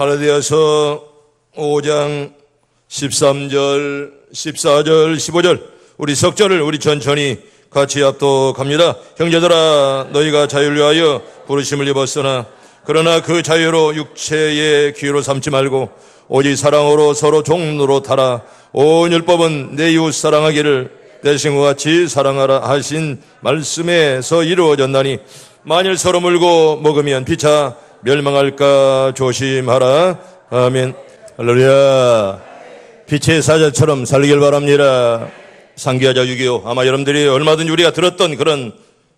갈라디아서 5장 13절, 14절, 15절 우리 석절을 우리 천천히 같이 합독합니다. 형제들아 너희가 자유를 위하여 부르심을 입었으나 그러나 그 자유로 육체의 기회로 삼지 말고 오직 사랑으로 서로 종로로 타라. 온 율법은 내 이웃 사랑하기를 내 신과 같이 사랑하라 하신 말씀에서 이루어졌나니 만일 서로 물고 먹으면 피차 멸망할까 조심하라. 아멘. 할렐루야. 빛의 사자처럼 살기를 바랍니다. 상기하자 6.25. 아마 여러분들이 얼마든지 우리가 들었던 그런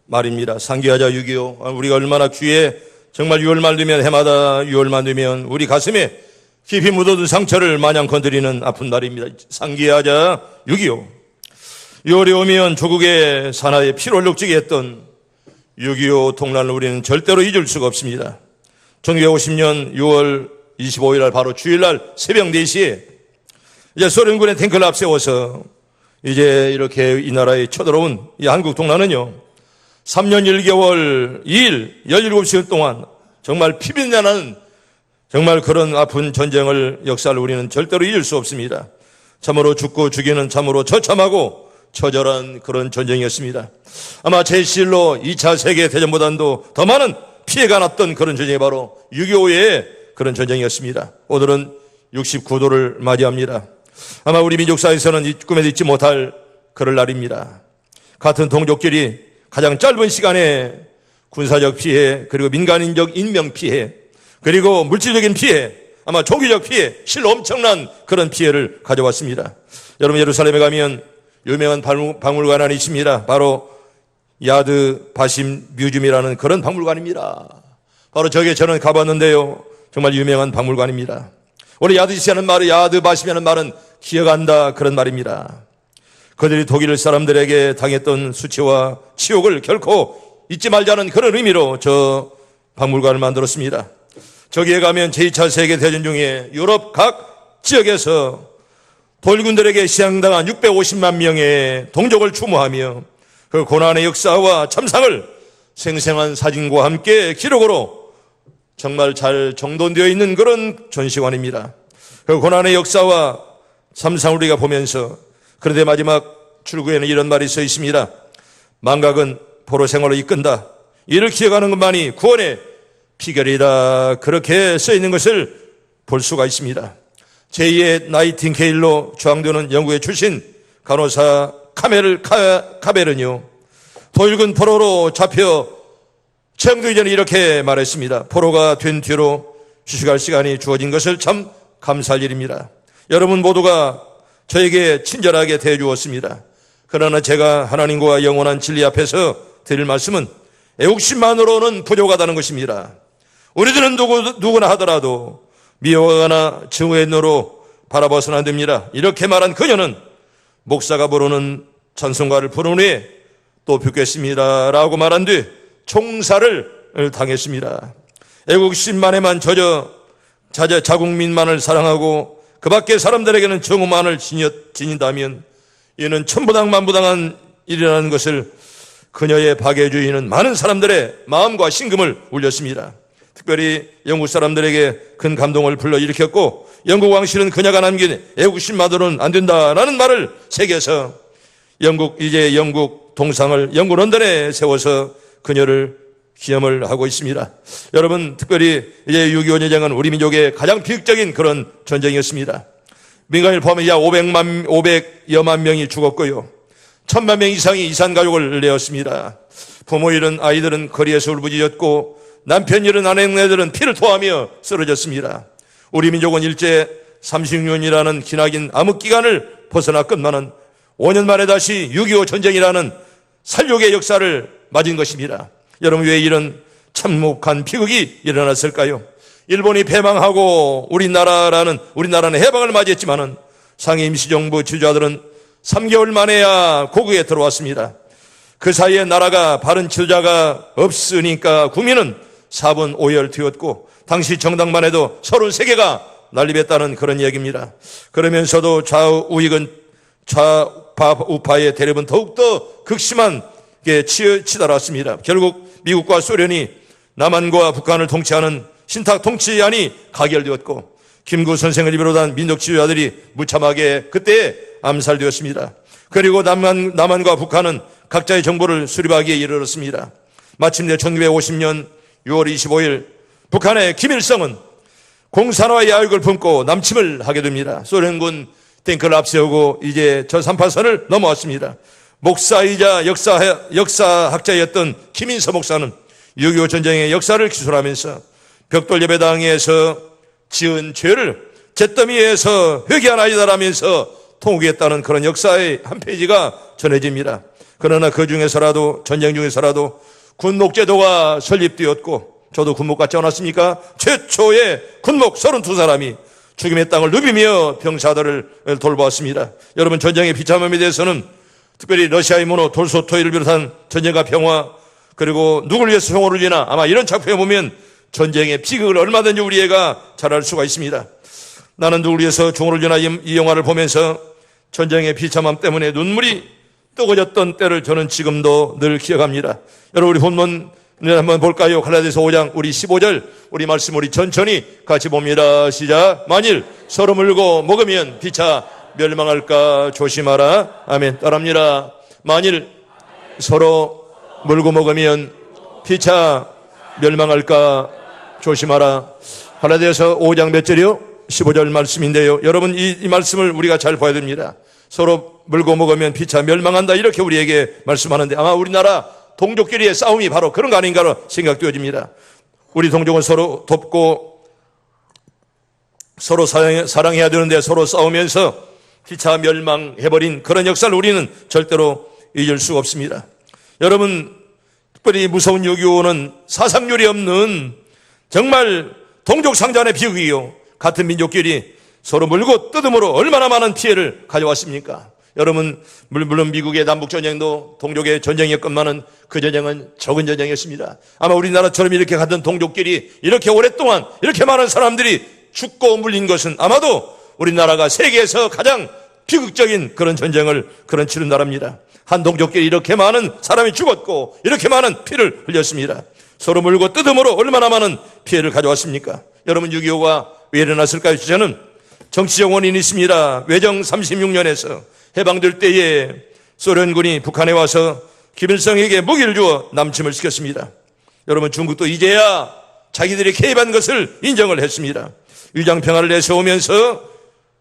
말입니다. 상기하자 6.25. 우리가 얼마나 귀에 정말 6월말 되면 해마다 6월만 되면 우리 가슴에 깊이 묻어둔 상처를 마냥 건드리는 아픈 말입니다. 상기하자 6.25. 6월이 오면 조국의 산하에 피를 녹지게 했던 6.25 동란을 우리는 절대로 잊을 수가 없습니다. 1950년 6월 25일 날 바로 주일날 새벽 4시에 이제 소련군의 탱크를 앞세워서 이제 이렇게 이 나라에 쳐들어온 이 한국 동란은요. 3년 1개월 2일 17시간 동안 정말 피비나는 정말 그런 아픈 전쟁을 역사를 우리는 절대로 잊을 수 없습니다. 참으로 죽고 죽이는 참으로 처참하고 처절한 그런 전쟁이었습니다. 아마 제실로 2차 세계 대전보다도 더 많은 피해가 났던 그런 전쟁이 바로 6.25의 그런 전쟁이었습니다. 오늘은 69도를 맞이합니다. 아마 우리 민족사에서는 이 꿈에도 잊지 못할 그럴 날입니다. 같은 동족끼리 가장 짧은 시간에 군사적 피해, 그리고 민간인적 인명 피해, 그리고 물질적인 피해, 아마 종교적 피해, 실로 엄청난 그런 피해를 가져왔습니다. 여러분 예루살렘에 가면 유명한 박물관 하나 있습니다. 바로 야드 바심 뮤즘이라는 그런 박물관입니다. 바로 저게 저는 가봤는데요. 정말 유명한 박물관입니다. 원래 야드시하는 말은 야드 바심이라는 말은 기억한다 그런 말입니다. 그들이 독일 사람들에게 당했던 수치와 치욕을 결코 잊지 말자는 그런 의미로 저 박물관을 만들었습니다. 저기에 가면 제2차 세계대전 중에 유럽 각 지역에서 돌군들에게 시향당한 650만 명의 동족을 추모하며 그 고난의 역사와 참상을 생생한 사진과 함께 기록으로 정말 잘 정돈되어 있는 그런 전시관입니다. 그 고난의 역사와 참상 우리가 보면서 그런데 마지막 출구에는 이런 말이 써 있습니다. 망각은 포로 생활을 이끈다. 이를 기억하는 것만이 구원의 피결이다. 그렇게 써 있는 것을 볼 수가 있습니다. 제2의 나이팅케일로 주앙되는 영국의 출신 간호사 카멜 카, 카벨은요. 도일군 포로로 잡혀 체험되기 전에 이렇게 말했습니다. 포로가 된 뒤로 휴식할 시간이 주어진 것을 참 감사할 일입니다. 여러분 모두가 저에게 친절하게 대해주었습니다. 그러나 제가 하나님과 영원한 진리 앞에서 드릴 말씀은 애국심만으로는 부족하다는 것입니다. 우리들은 누구, 누구나 하더라도 미워하거나 증오의 노로 바라봐서는 안 됩니다. 이렇게 말한 그녀는 목사가 부르는 찬송가를 부른 후에 또 뵙겠습니다. 라고 말한 뒤 총사를 당했습니다. 애국심만에만 젖어 자자 자국민만을 사랑하고 그 밖의 사람들에게는 정오만을 지닌다면 이는 천부당만부당한 일이라는 것을 그녀의 박애주의는 많은 사람들의 마음과 신금을 울렸습니다. 특별히 영국 사람들에게 큰 감동을 불러일으켰고 영국 왕실은 그녀가 남긴 애국심만으로는 안 된다라는 말을 새겨서 영국 이제 영국 동상을 영국 런던에 세워서 그녀를 기념을 하고 있습니다. 여러분 특별히 이제 6.25 전쟁은 우리 민족의 가장 비극적인 그런 전쟁이었습니다. 민간을 포함해 약 500만 500여만 명이 죽었고요. 천만 명 이상이 이산 가족을 내었습니다. 부모 잃은 아이들은 거리에서 울부짖었고 남편 잃은 아내들은 피를 토하며 쓰러졌습니다. 우리 민족은 일제 36년이라는 기나긴 암흑 기간을 벗어났건만은 5년 만에 다시 6.25 전쟁이라는 살육의 역사를 맞은 것입니다. 여러분 왜 이런 참혹한 비극이 일어났을까요? 일본이 패망하고 우리나라라는 우리나라는 해방을 맞이했지만은 상해 임시정부 지도자들은 3개월 만에야 고국에 들어왔습니다. 그 사이에 나라가 바른 지도자가 없으니까 국민은 4분 오열되었고 당시 정당만 해도 33개가 난립했다는 그런 얘기입니다. 그러면서도 좌우 우익은 좌파 우파의 대립은 더욱더 극심한 게 치달았습니다. 결국 미국과 소련이 남한과 북한을 통치하는 신탁 통치안이 가결되었고 김구 선생을 비롯한 민족 지도자들이 무참하게 그때 암살되었습니다. 그리고 남한, 남한과 북한은 각자의 정보를 수립하기에 이르렀습니다. 마침내 1950년 6월 25일 북한의 김일성은 공산화의 야욕을 품고 남침을 하게 됩니다. 소련군 탱크를 앞세우고 이제 저 38선을 넘어왔습니다. 목사이자 역사, 역사학자였던 김인서 목사는 6.25 전쟁의 역사를 기술하면서 벽돌 예배당에서 지은 죄를 잿더미에서 회개하나이다라면서 통곡했다는 그런 역사의 한 페이지가 전해집니다. 그러나 그 중에서라도 전쟁 중에서라도 군목제도가 설립되었고 저도 군목 같지 않았습니까? 최초의 군목 32사람이 죽임의 땅을 누비며 병사들을 돌보았습니다. 여러분 전쟁의 비참함에 대해서는 특별히 러시아의 문호 돌소토이를 비롯한 전쟁과 평화 그리고 누굴 위해서 성호를 지나 아마 이런 작품에 보면 전쟁의 비극을 얼마든지 우리 애가 잘 알 수가 있습니다. 나는 누굴 위해서 종호를 지나 이, 이 영화를 보면서 전쟁의 비참함 때문에 눈물이 뜨거졌던 때를 저는 지금도 늘 기억합니다. 여러분 우리 본문 을 한번 볼까요? 갈라디아서 5장 우리 15절 우리 말씀 우리 천천히 같이 봅니다. 시작. 만일 서로 물고 먹으면 피차 멸망할까 조심하라. 아멘. 따라합니다. 만일 서로 물고 먹으면 피차 멸망할까 조심하라. 갈라디아서 5장 몇 절이요? 15절 말씀인데요. 여러분 이, 이 말씀을 우리가 잘 봐야 됩니다. 서로 물고 먹으면 피차 멸망한다 이렇게 우리에게 말씀하는데 아마 우리나라 동족끼리의 싸움이 바로 그런 거 아닌가로 생각되어집니다. 우리 동족은 서로 돕고 서로 사랑 해, 야 되는데 서로 싸우면서 피차 멸망해버린 그런 역사를 우리는 절대로 잊을 수 없습니다. 여러분, 특별히 무서운 요교는 사상률이 없는 정말 동족 상잔의 비극이요. 같은 민족끼리 서로 물고 뜯음으로 얼마나 많은 피해를 가져왔습니까? 여러분, 물론 미국의 남북 전쟁도 동족의 전쟁이었건만은 그 전쟁은 적은 전쟁이었습니다. 아마 우리나라처럼 이렇게 같은 동족끼리 이렇게 오랫동안 이렇게 많은 사람들이 죽고 물린 것은 아마도 우리나라가 세계에서 가장 비극적인 그런 전쟁을 그런 치른 나라입니다. 한 동족끼리 이렇게 많은 사람이 죽었고 이렇게 많은 피를 흘렸습니다. 서로 물고 뜯음으로 얼마나 많은 피해를 가져왔습니까? 여러분 6.25가 왜 일어났을까요? 저는 정치적 원인이 있습니다. 외정 36년에서 해방될 때에 소련군이 북한에 와서 김일성에게 무기를 주어 남침을 시켰습니다. 여러분 중국도 이제야 자기들이 개입한 것을 인정을 했습니다. 위장 평화를 내세우면서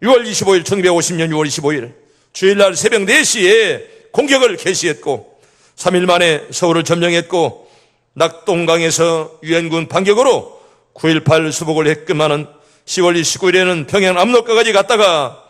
6월 25일 1950년 6월 25일 주일날 새벽 4시에 공격을 개시했고 3일 만에 서울을 점령했고 낙동강에서 유엔군 반격으로 9.18 수복을 했건만은 10월 29일에는 평양 압록강까지 갔다가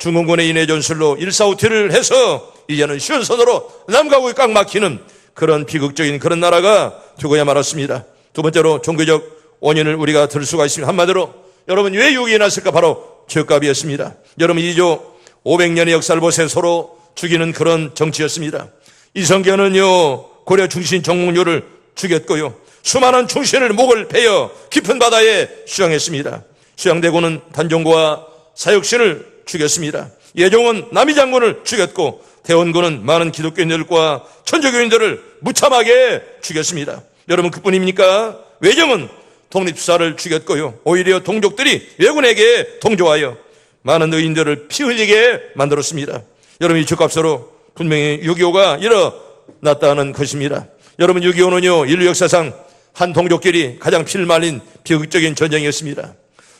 중공군의 인해 전술로 일사후퇴를 해서 이제는 시원선으로 북이 꽉 막히는 그런 비극적인 그런 나라가 되고야 말았습니다. 두 번째로 종교적 원인을 우리가 들 수가 있습니다. 한마디로 여러분 왜 욕이 났을까? 바로 죄값이었습니다. 여러분 이조 500년의 역사를 보세요. 서로 죽이는 그런 정치였습니다. 이성계는요 고려 충신 정몽료를 죽였고요. 수많은 충신을 목을 베어 깊은 바다에 수양했습니다. 수양대군은 단종과 사육신을 죽였습니다. 예종은 남이 장군을 죽였고 대원군은 많은 기독교인들과 천주교인들을 무참하게 죽였습니다. 여러분 그뿐입니까? 외정은 독립수사를 죽였고요. 오히려 동족들이 왜군에게 동조하여 많은 의인들을 피 흘리게 만들었습니다. 여러분 이 죄값으로 분명히 6.25가 일어났다는 것입니다. 여러분 6.25는요 인류 역사상 한 동족끼리 가장 피를 말린 비극적인 전쟁이었습니다.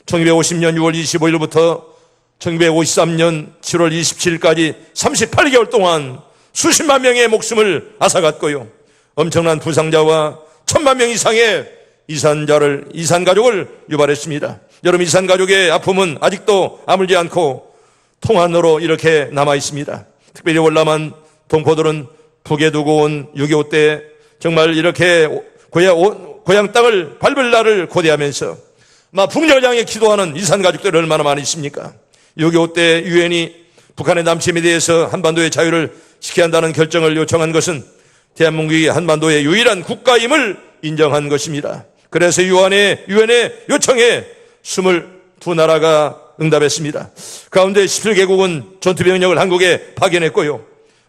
1950년 6월 25일부터 1953년 7월 27일까지 38개월 동안 수십만 명의 목숨을 앗아갔고요. 엄청난 부상자와 천만 명 이상의 이산자를, 이산가족을 유발했습니다. 여러분, 이산가족의 아픔은 아직도 아물지 않고 통한으로 이렇게 남아 있습니다. 특별히 월남한 동포들은 북에 두고 온 6.25 때 정말 이렇게 고향, 고향 땅을 밟을 날을 고대하면서 막 북녘을 향해 기도하는 이산가족들이 얼마나 많이 있습니까? 6.25 때 유엔이 북한의 남침에 대해서 한반도의 자유를 지켜야 한다는 결정을 요청한 것은 대한민국이 한반도의 유일한 국가임을 인정한 것입니다. 그래서 유엔의, 유엔의 요청에 22나라가 응답했습니다. 가운데 17개국은 전투병력을 한국에 파견했고요.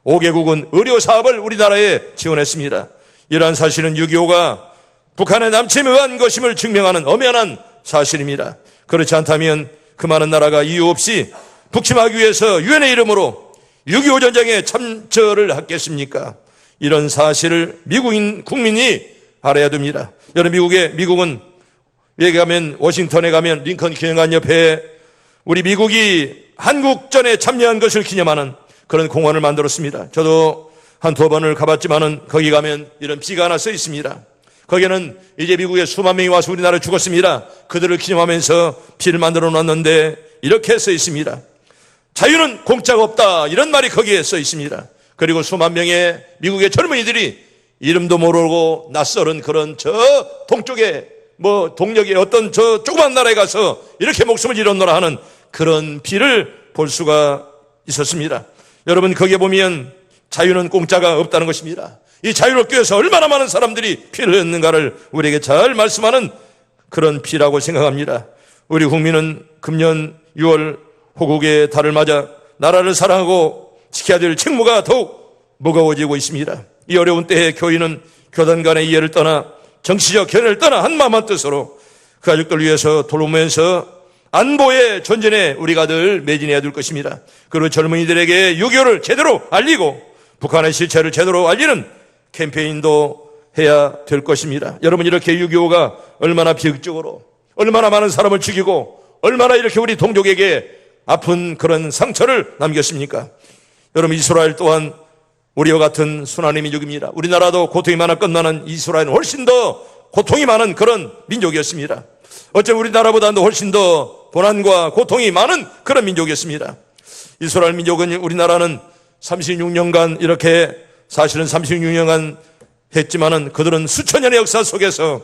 5개국은 의료 사업을 우리나라에 지원했습니다. 이러한 사실은 6.25가 북한의 남침에 의한 것임을 증명하는 엄연한 사실입니다. 그렇지 않다면 그 많은 나라가 이유 없이 북침하기 위해서 유엔의 이름으로 6.25 전쟁에 참전을 했겠습니까? 이런 사실을 미국인 국민이 알아야 됩니다. 여러분 미국의 미국은 여기 가면 워싱턴에 가면 링컨 기념관 옆에 우리 미국이 한국전에 참여한 것을 기념하는 그런 공원을 만들었습니다. 저도 한 두 번을 가봤지만은 거기 가면 이런 비가 하나 써 있습니다. 거기는 이제 미국에 수만 명이 와서 우리나라에 죽었습니다. 그들을 기념하면서 피를 만들어 놨는데 이렇게 써 있습니다. 자유는 공짜가 없다. 이런 말이 거기에 써 있습니다. 그리고 수만 명의 미국의 젊은이들이 이름도 모르고 낯설은 그런 저 동쪽에 뭐 동력의 어떤 저 조그만 나라에 가서 이렇게 목숨을 잃었노라 하는 그런 비를 볼 수가 있었습니다. 여러분 거기에 보면 자유는 공짜가 없다는 것입니다. 이 자유를 얻기 위해서 얼마나 많은 사람들이 피를 흘렸는가를 우리에게 잘 말씀하는 그런 피라고 생각합니다. 우리 국민은 금년 6월 호국의 달을 맞아 나라를 사랑하고 지켜야 될 책무가 더욱 무거워지고 있습니다. 이 어려운 때에 교인은 교단 간의 이해를 떠나 정치적 견해를 떠나 한마음 한 뜻으로 그 가족들 위해서 돌보면서 안보의 전쟁에 우리가 늘 매진해야 될 것입니다. 그리고 젊은이들에게 유교를 제대로 알리고 북한의 실체를 제대로 알리는 캠페인도 해야 될 것입니다. 여러분 이렇게 유교가 얼마나 비극적으로 얼마나 많은 사람을 죽이고 얼마나 이렇게 우리 동족에게 아픈 그런 상처를 남겼습니까? 여러분 이스라엘 또한 우리와 같은 순환의 민족입니다. 우리나라도 고통이 많아 끝나는 이스라엘은 훨씬 더 고통이 많은 그런 민족이었습니다. 어쩌면 우리나라보다도 훨씬 더 고난과 고통이 많은 그런 민족이었습니다. 이스라엘 민족은 우리나라는 36년간 이렇게 사실은 36년간 했지만은 그들은 수천 년의 역사 속에서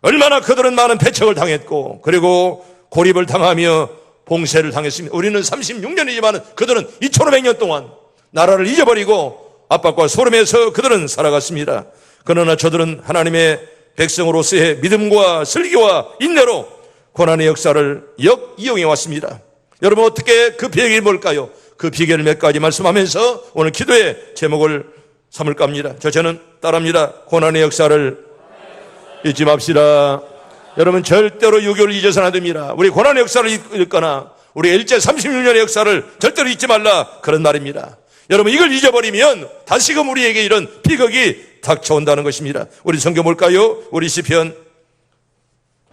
얼마나 그들은 많은 배척을 당했고 그리고 고립을 당하며 봉쇄를 당했습니다. 우리는 36년이지만 그들은 2500년 동안 나라를 잊어버리고 압박과 소름에서 그들은 살아갔습니다. 그러나 저들은 하나님의 백성으로서의 믿음과 슬기와 인내로 고난의 역사를 역 이용해 왔습니다. 여러분 어떻게 그 비결이 뭘까요? 그 비결을 몇 가지 말씀하면서 오늘 기도의 제목을 삼을까 합니다. 저 저는 따라합니다. 고난의 역사를 잊지 맙시다. 여러분 절대로 유교를 잊어서는 안 됩니다. 우리 고난의 역사를 잊거나 우리 일제 36년의 역사를 절대로 잊지 말라 그런 말입니다. 여러분 이걸 잊어버리면 다시금 우리에게 이런 비극이 닥쳐온다는 것입니다. 우리 성경 볼까요? 우리 시편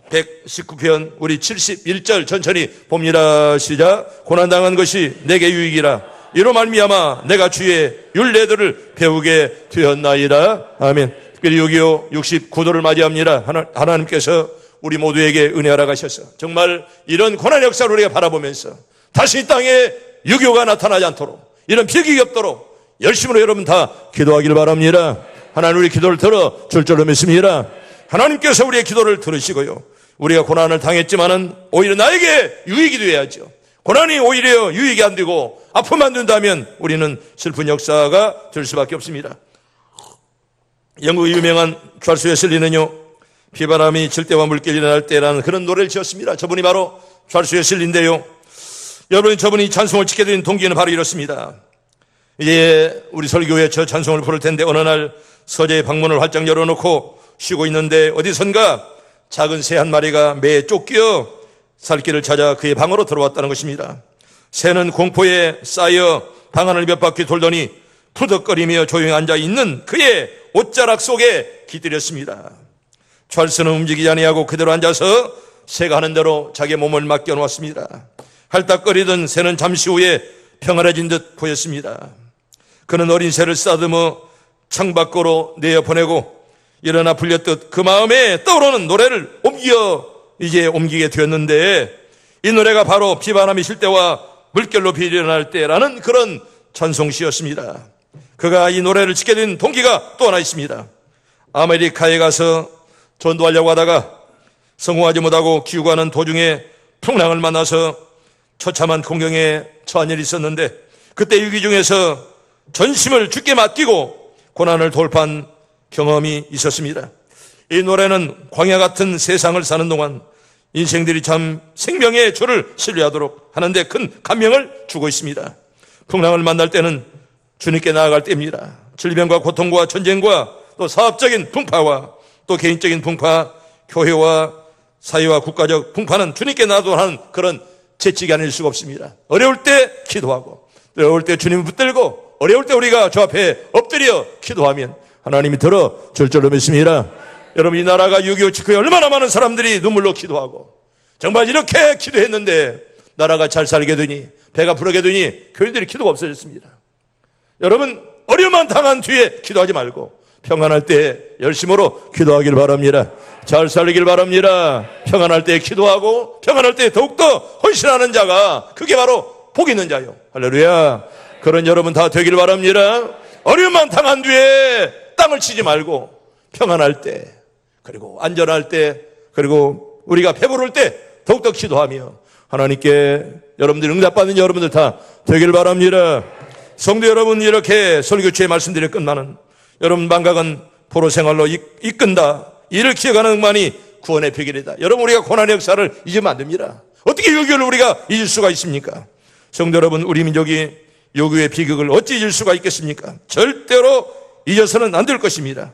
119편 우리 71절 천천히 봅니다. 시작. 고난 당한 것이 내게 유익이라. 이로 말미암아 내가 주의 율례들을 배우게 되었나이다. 아멘. 특별히 6.25 69도를 맞이합니다. 하나, 하나님께서 우리 모두에게 은혜하라 가셔서 정말 이런 고난 역사를 우리가 바라보면서 다시 이 땅에 유교가 나타나지 않도록 이런 비극이 없도록 열심으로 여러분 다 기도하기를 바랍니다. 하나님 우리 기도를 들어 줄 줄로 믿습니다. 하나님께서 우리의 기도를 들으시고요. 우리가 고난을 당했지만은 오히려 나에게 유익이 되어야죠. 고난이 오히려 유익이 안 되고 아픔만 된다면 우리는 슬픈 역사가 될 수밖에 없습니다. 영국의 유명한 찰스 웨슬리는요, 비바람이 질대와 물결이 일어날 때라는 그런 노래를 지었습니다. 저분이 바로 찰스 웨슬리인데요. 여러분, 저분이 찬송을 짓게 된 동기는 바로 이렇습니다. 이제 우리 설교에 저 찬송을 부를 텐데 어느 날 서재의 방문을 활짝 열어놓고 쉬고 있는데 어디선가 작은 새 한 마리가 매에 쫓겨 살길을 찾아 그의 방으로 들어왔다는 것입니다. 새는 공포에 쌓여 방 안을 몇 바퀴 돌더니 푸덕거리며 조용히 앉아 있는 그의 옷자락 속에 기들였습니다. 찰스는 움직이지 아니하고 그대로 앉아서 새가 하는 대로 자기 몸을 맡겨 놓았습니다. 할딱거리던 새는 잠시 후에 평안해진 듯 보였습니다. 그는 어린 새를 싸듬어 창밖으로 내어 보내고 일어나 불렸듯 그 마음에 떠오르는 노래를 옮겨 이제 옮기게 되었는데 이 노래가 바로 비바람이 실 때와 물결 높이 일어날 때라는 그런 찬송시였습니다. 그가 이 노래를 짓게 된 동기가 또 하나 있습니다. 아메리카에 가서 전도하려고 하다가 성공하지 못하고 기우가는 도중에 풍랑을 만나서 처참한 공경에 처한 일이 있었는데 그때 위기 중에서 전심을 죽게 맡기고 고난을 돌파한 경험이 있었습니다. 이 노래는 광야 같은 세상을 사는 동안 인생들이 참 생명의 주를 신뢰하도록 하는데 큰 감명을 주고 있습니다. 풍랑을 만날 때는 주님께 나아갈 때입니다. 질병과 고통과 전쟁과 또 사업적인 풍파와 또 개인적인 풍파, 교회와 사회와 국가적 풍파는 주님께 놔두는 그런 채찍이 아닐 수가 없습니다. 어려울 때 기도하고, 어려울 때 주님을 붙들고, 어려울 때 우리가 주 앞에 엎드려 기도하면 하나님이 들어 줄 줄로 믿습니다. 여러분, 이 나라가 6.25 직후에 얼마나 많은 사람들이 눈물로 기도하고, 정말 이렇게 기도했는데, 나라가 잘 살게 되니, 배가 부르게 되니, 교인들이 기도가 없어졌습니다. 여러분, 어려움만 당한 뒤에 기도하지 말고, 평안할 때 열심으로 기도하길 바랍니다. 잘 살리길 바랍니다. 평안할 때 기도하고, 평안할 때 더욱더 헌신하는 자가, 그게 바로 복 있는 자요. 할렐루야. 그런 여러분 다 되길 바랍니다. 어려움만 당한 뒤에 땅을 치지 말고, 평안할 때, 그리고 안전할 때, 그리고 우리가 배부를 때 더욱더 기도하며 하나님께 여러분들 응답받는 여러분들 다 되길 바랍니다. 성도 여러분 이렇게 설교주의 말씀드릴 끝나는 여러분 망각은 포로 생활로 이- 이끈다. 이를 기억하는 것만이 구원의 비결이다. 여러분 우리가 고난의 역사를 잊으면 안 됩니다. 어떻게 요교를 우리가 잊을 수가 있습니까? 성도 여러분 우리 민족이 요교의 비극을 어찌 잊을 수가 있겠습니까? 절대로 잊어서는 안 될 것입니다.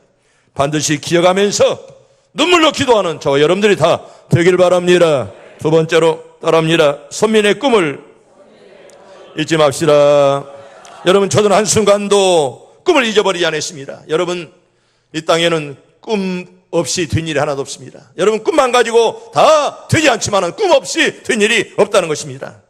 반드시 기억하면서 눈물로 기도하는 저와 여러분들이 다 되길 바랍니다. 두 번째로 따라합니다. 선민의 꿈을 잊지 맙시다. 여러분, 저는 한순간도 꿈을 잊어버리지 않았습니다. 여러분, 이 땅에는 꿈 없이 된 일이 하나도 없습니다. 여러분, 꿈만 가지고 다 되지 않지만 꿈 없이 된 일이 없다는 것입니다.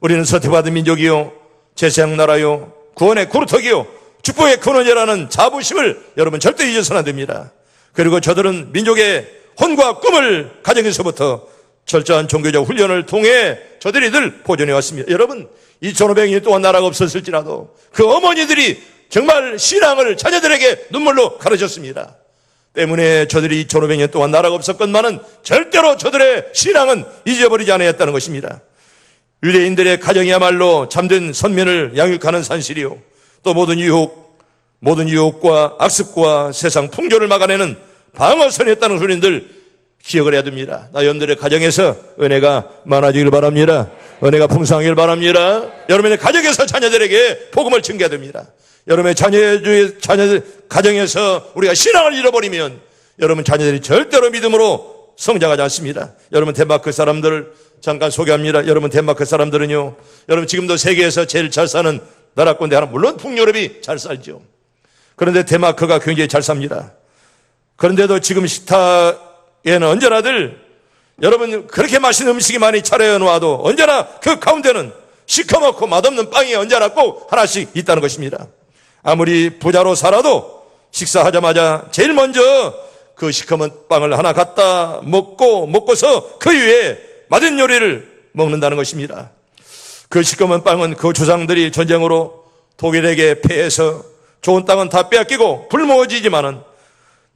우리는 선택받은 민족이요, 제사장 나라요, 구원의 구루터기요, 축복의 근원이라는 자부심을 여러분 절대 잊어서는 안 됩니다. 그리고 저들은 민족의 혼과 꿈을 가정에서부터 철저한 종교적 훈련을 통해 저들이 늘 보존해 왔습니다. 여러분, 2,500년 동안 나라가 없었을지라도 그 어머니들이 정말 신앙을 자녀들에게 눈물로 가르쳤습니다. 때문에 저들이 2,500년 동안 나라가 없었건만은 절대로 저들의 신앙은 잊어버리지 않았다는 것입니다. 유대인들의 가정이야말로 참된 선면을 양육하는 산실이요. 또 모든 유혹, 모든 유혹과 악습과 세상 풍조를 막아내는 방어선이었다는 소리들 기억을 해야 됩니다. 나 여러분들의 가정에서 은혜가 많아지길 바랍니다. 은혜가 풍성하길 바랍니다. 여러분의 가정에서 자녀들에게 복음을 증가해야 됩니다. 여러분의 자녀의 자녀들 가정에서 우리가 신앙을 잃어버리면 여러분 자녀들이 절대로 믿음으로 성장하지 않습니다. 여러분 덴마크 사람들 잠깐 소개합니다. 여러분 덴마크 사람들은요. 여러분 지금도 세계에서 제일 잘 사는 나라권대 하나 물론 북유럽이 잘 살죠. 그런데 덴마크가 굉장히 잘 삽니다. 그런데도 지금 식탁에는 언제나들 여러분 그렇게 맛있는 음식이 많이 차려져 놓아도 언제나 그 가운데는 시커멓고 맛없는 빵이 언제나 꼭 하나씩 있다는 것입니다. 아무리 부자로 살아도 식사하자마자 제일 먼저 그 시커먼 빵을 하나 갖다 먹고 먹고서 그 위에 맛은 요리를 먹는다는 것입니다. 그 시커먼 빵은 그 조상들이 전쟁으로 독일에게 패해서 좋은 땅은 다 빼앗기고 불모지지만은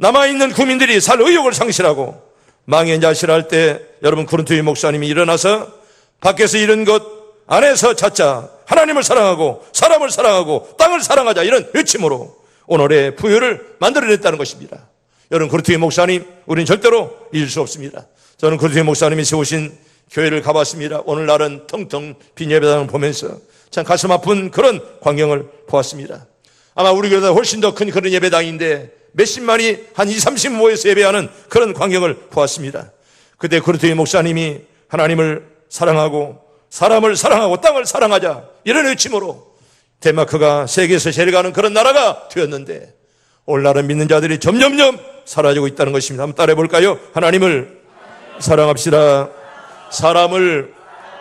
남아있는 국민들이 살 의욕을 상실하고 망연자실할 때 여러분 코린토의 목사님이 일어나서 밖에서 이런 것 안에서 찾자 하나님을 사랑하고 사람을 사랑하고 땅을 사랑하자 이런 외침으로 오늘의 부여를 만들어냈다는 것입니다. 여러분 코린토의 목사님 우리는 절대로 잊을 수 없습니다. 저는 코린토의 목사님이 세우신 교회를 가봤습니다. 오늘날은 텅텅 빈 예배당을 보면서 참 가슴 아픈 그런 광경을 보았습니다. 아마 우리 교회보다 훨씬 더 큰 그런 예배당인데 몇십만이 한 2, 30 모여서 예배하는 그런 광경을 보았습니다. 그때 그르트의 목사님이 하나님을 사랑하고 사람을 사랑하고 땅을 사랑하자 이런 외침으로 덴마크가 세계에서 제일 가는 그런 나라가 되었는데 오늘날은 믿는 자들이 점점점 사라지고 있다는 것입니다. 한번 따라해 볼까요? 하나님을 사랑합시다. 사람을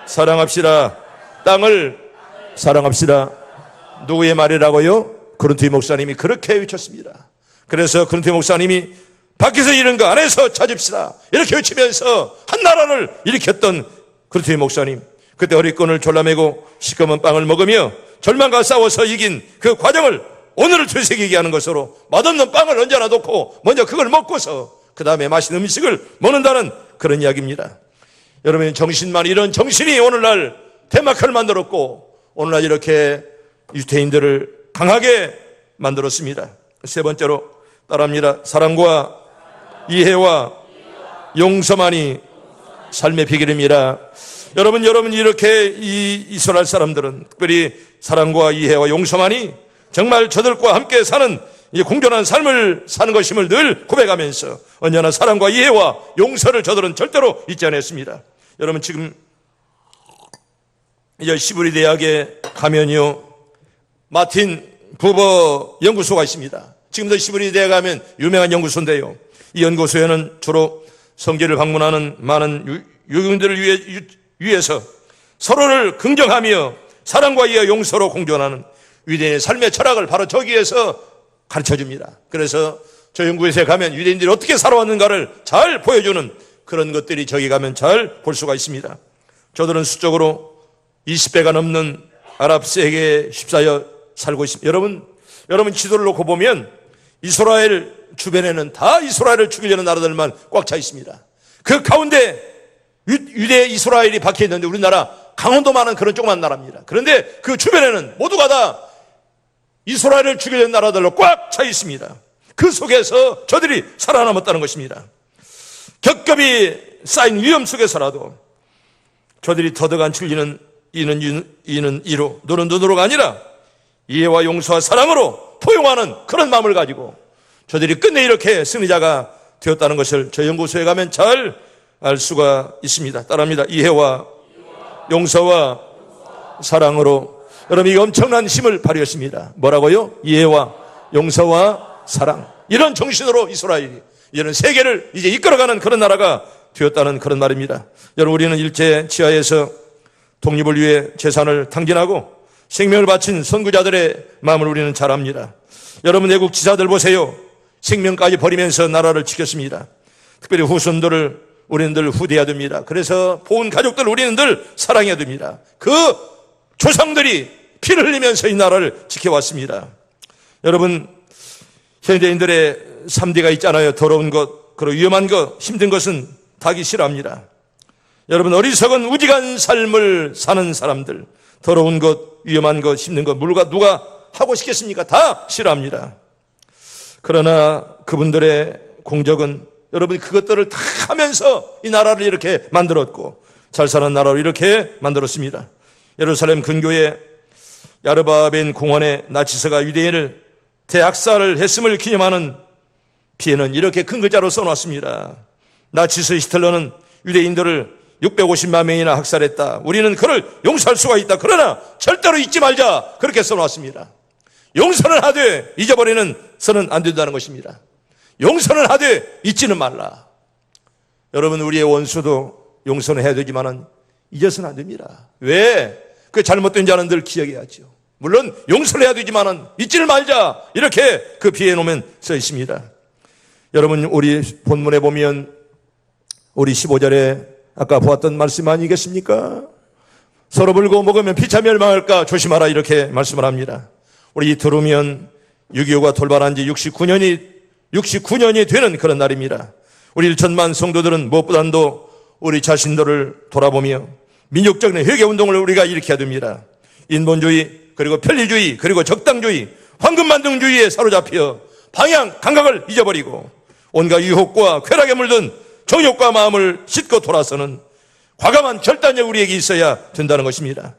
사랑합시다. 땅을 사랑합시다. 누구의 말이라고요? 그런티 목사님이 그렇게 외쳤습니다. 그래서 그런티 목사님이 밖에서 이런 거 안에서 찾읍시다. 이렇게 외치면서 한 나라를 일으켰던 그런티 목사님. 그때 어리권을 졸라매고 시커먼 빵을 먹으며 절망과 싸워서 이긴 그 과정을 오늘을 되새기게 하는 것으로 맛없는 빵을 언제나 놓고 먼저 그걸 먹고서 그 다음에 맛있는 음식을 먹는다는 그런 이야기입니다. 여러분 정신만 이런 정신이 오늘날 덴마크를 만들었고 오늘날 이렇게 유태인들을 강하게 만들었습니다. 세 번째로 따라합니다. 사랑과 이해와 용서만이 삶의 비결입니다. 여러분, 여러분 이렇게 이 이스라엘 사람들은 특별히 사랑과 이해와 용서만이 정말 저들과 함께 사는 이제 공존한 삶을 사는 것임을 늘 고백하면서 언제나 사랑과 이해와 용서를 저들은 절대로 잊지 않았습니다. 여러분 지금 시부리 대학에 가면요 마틴 부버 연구소가 있습니다. 지금도 시부리 대학 가면 유명한 연구소인데요. 이 연구소에는 주로 성지를 방문하는 많은 유- 유교인들을 위해, 유- 위해서 서로를 긍정하며 사랑과 이해 용서로 공존하는 유대인의 삶의 철학을 바로 저기에서 가르쳐 줍니다. 그래서 저 연구소에 가면 유대인들이 어떻게 살아왔는가를 잘 보여주는 그런 것들이 저기 가면 잘 볼 수가 있습니다. 저들은 수적으로 20배가 넘는 아랍 세계에 휩싸여 살고 있습니다. 여러분, 여러분 지도를 놓고 보면 이스라엘 주변에는 다 이스라엘을 죽이려는 나라들만 꽉 차 있습니다. 그 가운데 유- 유대 이스라엘이 박혀 있는데 우리나라 강원도만은 그런 조그만 나라입니다. 그런데 그 주변에는 모두가 다 이스라엘을 죽이려는 나라들로 꽉 차 있습니다. 그 속에서 저들이 살아남았다는 것입니다. 겹겹이 쌓인 위험 속에서라도 저들이 더덕안 질리는 이는 유- 이는 이로 눈은 눈으로가 아니라 이해와 용서와 사랑으로 포용하는 그런 마음을 가지고 저들이 끝내 이렇게 승리자가 되었다는 것을 저 연구소에 가면 잘 알 수가 있습니다. 따라합니다. 이해와 용서와 사랑으로 여러분 이 엄청난 힘을 발휘했습니다. 뭐라고요? 이해와 용서와 사랑. 이런 정신으로 이스라엘이 이런 세계를 이제 이끌어가는 그런 나라가 되었다는 그런 말입니다. 여러분 우리는 일제 치하에서 독립을 위해 재산을 탕진하고 생명을 바친 선구자들의 마음을 우리는 잘 압니다. 여러분 애국 지사들 보세요. 생명까지 버리면서 나라를 지켰습니다. 특별히 후손들을 우리는 늘 후대해야 됩니다. 그래서 보은 가족들 우리는 늘 사랑해야 됩니다. 그 조상들이 피를 흘리면서 이 나라를 지켜왔습니다. 여러분 현대인들의 3대가 있잖아요. 더러운 것, 그리고 위험한 것, 힘든 것은 다기 싫어합니다. 여러분 어리석은 우직한 삶을 사는 사람들, 더러운 것, 위험한 것, 힘든 것, 물과 누가 하고 싶겠습니까? 다 싫어합니다. 그러나 그분들의 공적은 여러분 그것들을 다 하면서 이 나라를 이렇게 만들었고 잘 사는 나라로 이렇게 만들었습니다. 예루살렘 근교에 야르바벤 공원에 나치스가 유대인을 대학살을 했음을 기념하는 피해는 이렇게 큰 글자로 써놨습니다. 나치스 히틀러는 유대인들을 650만 명이나 학살했다. 우리는 그를 용서할 수가 있다. 그러나 절대로 잊지 말자. 그렇게 써놨습니다. 용서는 하되 잊어버리는 서는 안 된다는 것입니다. 용서는 하되 잊지는 말라. 여러분 우리의 원수도 용서는 해야 되지만은 잊어서는 안 됩니다. 왜? 그 잘못된 자는 늘 기억해야죠. 물론 용서를 해야 되지만은 잊지를 말자. 이렇게 그 비해 놓으면 써 있습니다. 여러분 우리 본문에 보면 우리 15절에 아까 보았던 말씀 아니겠습니까? 서로 불고 먹으면 피차 멸망할까 조심하라 이렇게 말씀을 합니다. 우리 들으면 6.25가 돌발한 지 69년이 69년이 되는 그런 날입니다. 우리 1천만 성도들은 무엇보다도 우리 자신들을 돌아보며 민족적인 회개 운동을 우리가 일으켜야 됩니다. 인본주의 그리고 편리주의 그리고 적당주의 황금만등주의에 사로잡혀 방향 감각을 잊어버리고 온갖 유혹과 쾌락에 물든 정욕과 마음을 싣고 돌아서는 과감한 결단력 우리에게 있어야 된다는 것입니다.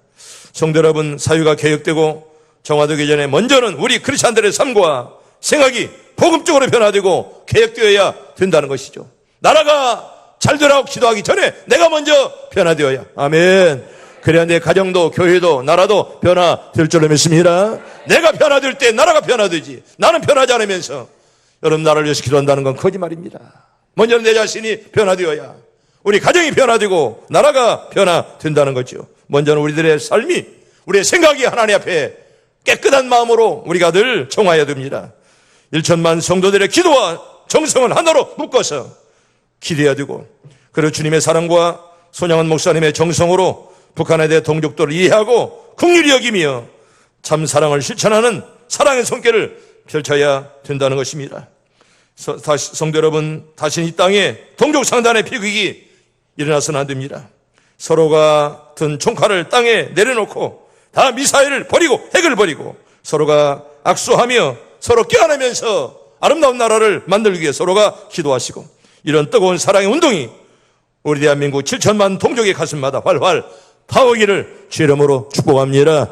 성도 여러분 사회가 개혁되고 정화되기 전에 먼저는 우리 크리스찬들의 삶과 생각이 복음적으로 변화되고 개혁되어야 된다는 것이죠. 나라가 잘 되라고 기도하기 전에 내가 먼저 변화되어야. 아멘. 그래야 내 가정도 교회도 나라도 변화될 줄로 믿습니다. 내가 변화될 때 나라가 변화되지. 나는 변하지 않으면서 여러분 나라를 위해서 기도한다는 건 거짓말입니다. 먼저는 내 자신이 변화되어야 우리 가정이 변화되고 나라가 변화된다는 거죠. 먼저는 우리들의 삶이 우리의 생각이 하나님 앞에 깨끗한 마음으로 우리가 늘 정화해야 됩니다. 1천만 성도들의 기도와 정성을 하나로 묶어서 기대해야 되고 그리고 주님의 사랑과 손양원 목사님의 정성으로 북한에 대해 동족들을 이해하고 긍휼히 여기며 참 사랑을 실천하는 사랑의 손길을 펼쳐야 된다는 것입니다. 서- 다시, 성도 여러분, 다시 이 땅에 동족 상단의 비극이 일어나서는 안 됩니다. 서로가 든 총칼을 땅에 내려놓고 다 미사일을 버리고 핵을 버리고 서로가 악수하며 서로 껴안으면서 아름다운 나라를 만들기 위해 서로가 기도하시고 이런 뜨거운 사랑의 운동이 우리 대한민국 7천만 동족의 가슴마다 활활 타오기를 주의 이름으로 축복합니다.